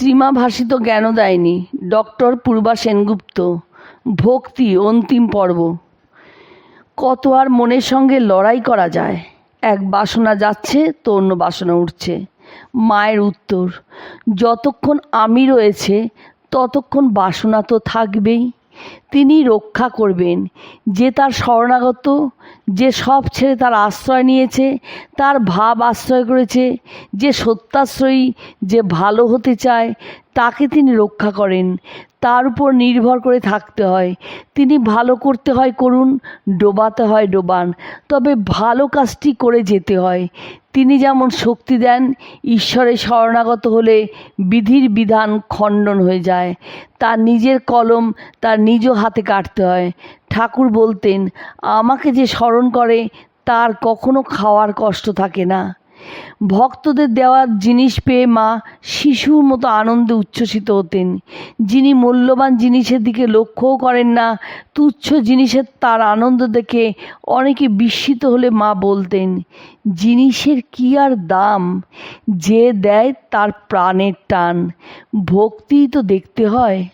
শ্রীমা ভাসিত জ্ঞান দেয়নি। ডক্টর পূর্বা সেনগুপ্ত, ভক্তি অন্তিম পর্ব। কত আর মনের সঙ্গে লড়াই করা যায়? এক বাসনা যাচ্ছে, তো অন্য বাসনা উঠছে। মায়ের উত্তর, যতক্ষণ আমি রয়েছে, ততক্ষণ বাসনা তো থাকবেই। তিনি রক্ষা করবেন, যে তার শরণাগত যে সব ছেড়ে তার আশ্রয় নিয়েছে, তার ভাব আশ্রয় করেছে, যে সত্যাশ্রয়ী, যে ভালো হতে চায়, তাকে তিনি রক্ষা করেন। তার উপর নির্ভর করে থাকতে হয়। তিনি ভালো করতে হয় করুন, ডোবাতে হয় ডোবান। তবে ভালো কাজটি করে যেতে হয়। তিনি যেমন শক্তি দেন, ঈশ্বরের শরণাগত হলে বিধির বিধান খণ্ডন হয়ে যায়। তার নিজের কলম তার নিজ হাতে কাটতে হয়। ঠাকুর বলতেন, আমাকে যে স্মরণ করে, তার কখনো খাওয়ার কষ্ট থাকে না। ভক্তদের দেওয়ার জিনিস পেয়ে মা শিশুর মতো আনন্দে উচ্ছ্বসিত হতেন। যিনি মূল্যবান জিনিসের দিকে লক্ষ্যও করেন না, তুচ্ছ জিনিসের তার আনন্দ দেখে অনেকে বিস্মিত হলে মা বলতেন, জিনিসের কি আর দাম? যে দেয় তার প্রাণের টান। ভক্তিই তো দেখতে হয়।